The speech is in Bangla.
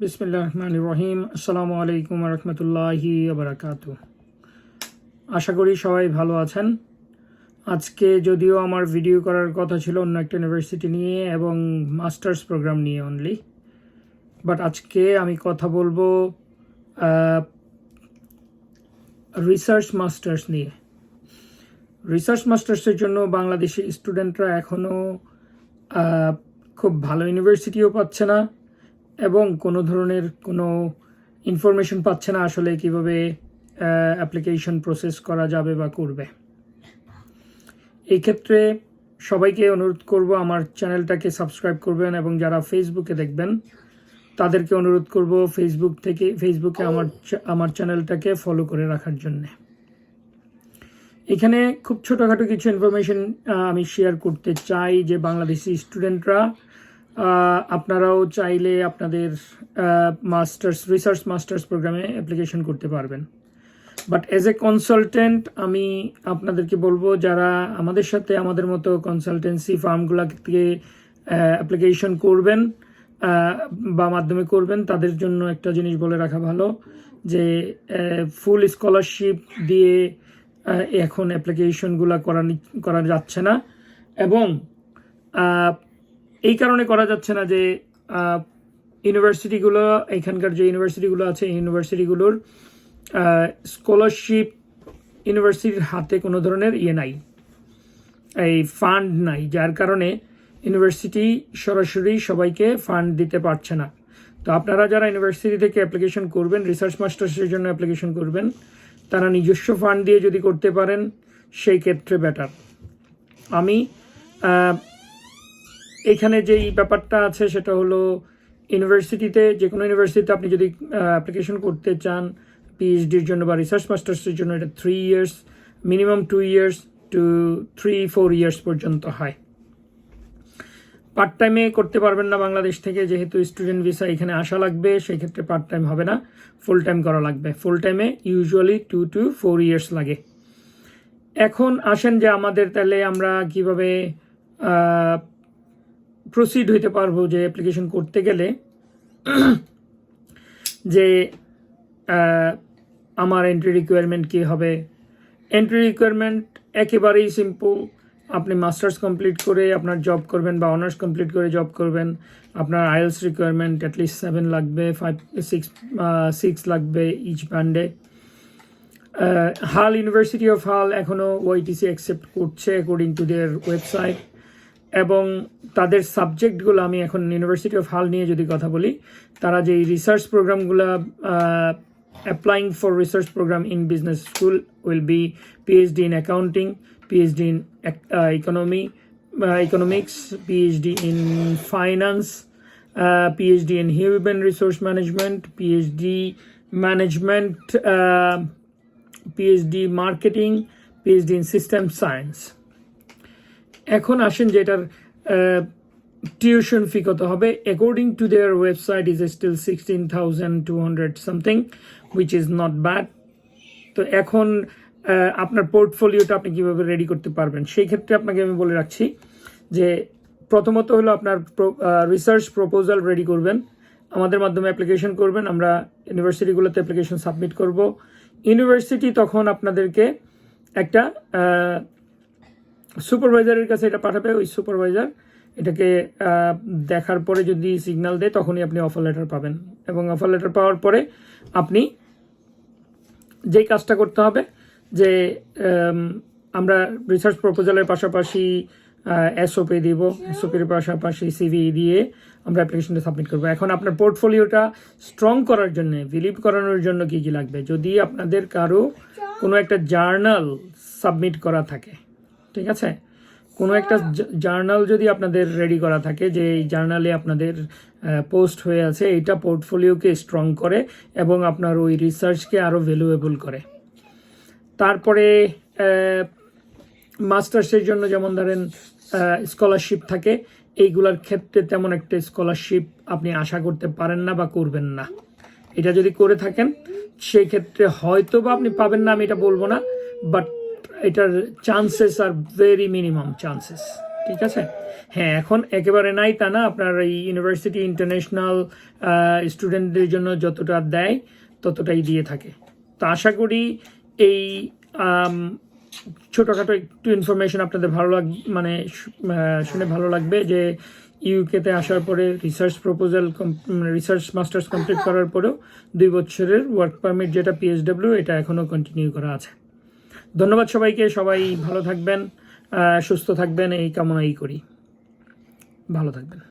বিসমিল্লাহ রহমান রহিম আসসালামু আলাইকুম রহমতুল্লাহি বারাকাত আশা করি সবাই ভালো আছেন। আজকে যদিও আমার ভিডিও করার কথা ছিল অন্য একটা ইউনিভার্সিটি নিয়ে এবং মাস্টার্স প্রোগ্রাম নিয়ে অনলি বাট আজকে আমি কথা বলব রিসার্চ মাস্টার্স নিয়ে। রিসার্চ মাস্টার্সের জন্য বাংলাদেশি স্টুডেন্টরা এখনও খুব ভালো ইউনিভার্সিটিও পাচ্ছে না। এবং কোনো ধরনের কোনো ইনফরমেশন পাচ্ছে না আসলে কীভাবে অ্যাপ্লিকেশন প্রসেস করা যাবে বা করবে। এই ক্ষেত্রে সবাইকে অনুরোধ করব আমার চ্যানেলটাকে সাবস্ক্রাইব করবেন এবং যারা ফেসবুকে দেখবেন তাদেরকে অনুরোধ করব ফেসবুক থেকে ফেসবুকে আমার আমার চ্যানেলটাকে ফলো করে রাখার জন্যে। এখানে খুব ছোটোখাটো কিছু ইনফরমেশন আমি শেয়ার করতে চাই যে বাংলাদেশি স্টুডেন্টরা আপনারাও চাইলে আপনাদের মাস্টার্স রিসার্চ মাস্টার্স প্রোগ্রামে অ্যাপ্লিকেশন করতে পারবেন। বাট অ্যাজ এ কনসালটেন্ট আমি আপনাদেরকে বলব, যারা আমাদের সাথে আমাদের মতো কনসালটেন্সি ফার্মগুলো থেকে অ্যাপ্লিকেশন করবেন বা মাধ্যমে করবেন, তাদের জন্য একটা জিনিস বলে রাখা ভালো যে ফুল স্কলারশিপ দিয়ে এখন অ্যাপ্লিকেশনগুলো করা করা যাচ্ছে না। এবং এই কারণে করা যাচ্ছে না যে ইউনিভার্সিটিগুলো, এখানকার যে ইউনিভার্সিটিগুলো আছে ইউনিভার্সিটিগুলোর স্কলারশিপ ইউনিভার্সিটির হাতে কোনো ধরনের ইয়ে নাই। এই ফান্ড নাই, যার কারণে ইউনিভার্সিটি সরাসরি সবাইকে ফান্ড দিতে পারছে না। তো আপনারা যারা ইউনিভার্সিটি থেকে অ্যাপ্লিকেশন করবেন রিসার্চ মাস্টার্সের জন্য অ্যাপ্লিকেশন করবেন, তারা নিজস্ব ফান্ড দিয়ে যদি করতে পারেন, সেই ক্ষেত্রে বেটার আমি এখানে যেই ব্যাপারটা আছে সেটা হলো ইউনিভার্সিটিতে যে কোনো ইউনিভার্সিটিতে আপনি যদি অ্যাপ্লিকেশন করতে চান পিএইচডির জন্য বা রিসার্চ মাস্টার্সের জন্য, এটা three years minimum two years two three four years পর্যন্ত হয়। পার্ট টাইমে করতে পারবেন না বাংলাদেশ থেকে, যেহেতু স্টুডেন্ট ভিসা এখানে আসা লাগবে সেই ক্ষেত্রে পার্ট টাইম হবে না ফুল টাইম করা লাগবে। ফুল টাইমে usually two two four years লাগে। এখন আসেন যে আমাদের, তাহলে আমরা কীভাবে প্রসিড হইতে পারব যে অ্যাপ্লিকেশন করতে গেলে, যে আমার এন্ট্রি রিকোয়ারমেন্ট কী হবে? এন্ট্রি রিকোয়ারমেন্ট একেবারেই সিম্পল আপনি মাস্টার্স কমপ্লিট করে আপনার জব করবেন বা অনার্স কমপ্লিট করে জব করবেন, আপনার IELTS requirement at least seven লাগবে ফাইভ সিক্স সিক্স লাগবে ইচ ব্যান্ডে হাল ইউনিভার্সিটি অফ হাল এখনও ওয়াইটিসি অ্যাকসেপ্ট করছে অ্যাকর্ডিং টু দেয়ার ওয়েবসাইট এবং তাদের সাবজেক্টগুলো আমি এখন ইউনিভার্সিটি অফ হাল নিয়ে যদি কথা বলি, তারা যে রিসার্চ প্রোগ্রামগুলো applying for research programme in business school will be PhD in accounting PhD in economy economics PhD in finance PhD in human resource management PhD management PhD marketing PhD in system science এখন আসেন যে এটার টিউশন ফি কত হবে? According to their website is still sixteen thousand two hundred something which is not bad তো এখন আপনার পোর্টফোলিওটা আপনি কীভাবে রেডি করতে পারবেন? সেই ক্ষেত্রে আপনাকে আমি বলে রাখছি যে প্রথমত হলো আপনার রিসার্চ প্রপোজাল রেডি করবেন। আমাদের মাধ্যমে অ্যাপ্লিকেশন করবেন। আমরা ইউনিভার্সিটিগুলোতে অ্যাপ্লিকেশন সাবমিট করব। ইউনিভার্সিটি তখন আপনাদেরকে একটা সুপারভাইজারের কাছে এটা পাঠাবে, ওই সুপারভাইজার এটাকে দেখার পরে যদি সিগন্যাল দেয়, তখনই আপনি অফার লেটার পাবেন। এবং অফার লেটার পাওয়ার পরে আপনি যেই কাজটা করতে হবে, যে আমরা রিসার্চ প্রপোজালের পাশাপাশি এসওপি দিব এসওপির পাশাপাশি সিভি দিয়ে আমরা অ্যাপ্লিকেশনটা সাবমিট করব। এখন আপনার পোর্টফোলিওটা স্ট্রং করার জন্য বিলিভ করানোর জন্য কি কি লাগবে? যদি আপনাদের কারও কোনো একটা জার্নাল সাবমিট করা থাকে ঠিক আছে? কোনো একটা জার্নাল যদি আপনাদের রেডি করা থাকে যে এই জার্নালে আপনাদের পোস্ট হয়ে আছে এটা পোর্টফোলিওকে স্ট্রং করে এবং আপনার ওই রিসার্চকে আরও ভ্যালুয়েবল করে। তারপরে মাস্টার্সের জন্য যেমন ধরেন স্কলারশিপ থাকে এইগুলার ক্ষেত্রে তেমন একটা স্কলারশিপ আপনি আশা করতে পারেন না বা করবেন না। এটা যদি করে থাকেন সেই ক্ষেত্রে হয়তো বা আপনি পাবেন না আমি এটা বলব না বাট এটার chances are very minimum chances ঠিক আছে? হ্যাঁ এখন একেবারে নাই তা না, আপনার এই ইউনিভার্সিটি ইন্টারন্যাশনাল স্টুডেন্টদের জন্য যতটা দেয় ততটাই দিয়ে থাকে। তো আশা করি এই ছোটোখাটো একটু ইনফরমেশন আপনাদের ভালো লাগ মানে শুনে ভালো লাগবে যে ইউকেতে আসার পরে research proposal research masters complete করার পরেও দুই বছরের ওয়ার্ক পারমিট যেটা পিএসডব্লিউ এটা এখনও কন্টিনিউ করা আছে। ধন্যবাদ সবাইকে সবাই ভালো থাকবেন সুস্থ থাকবেন এই কামনাই করি। ভালো থাকবেন।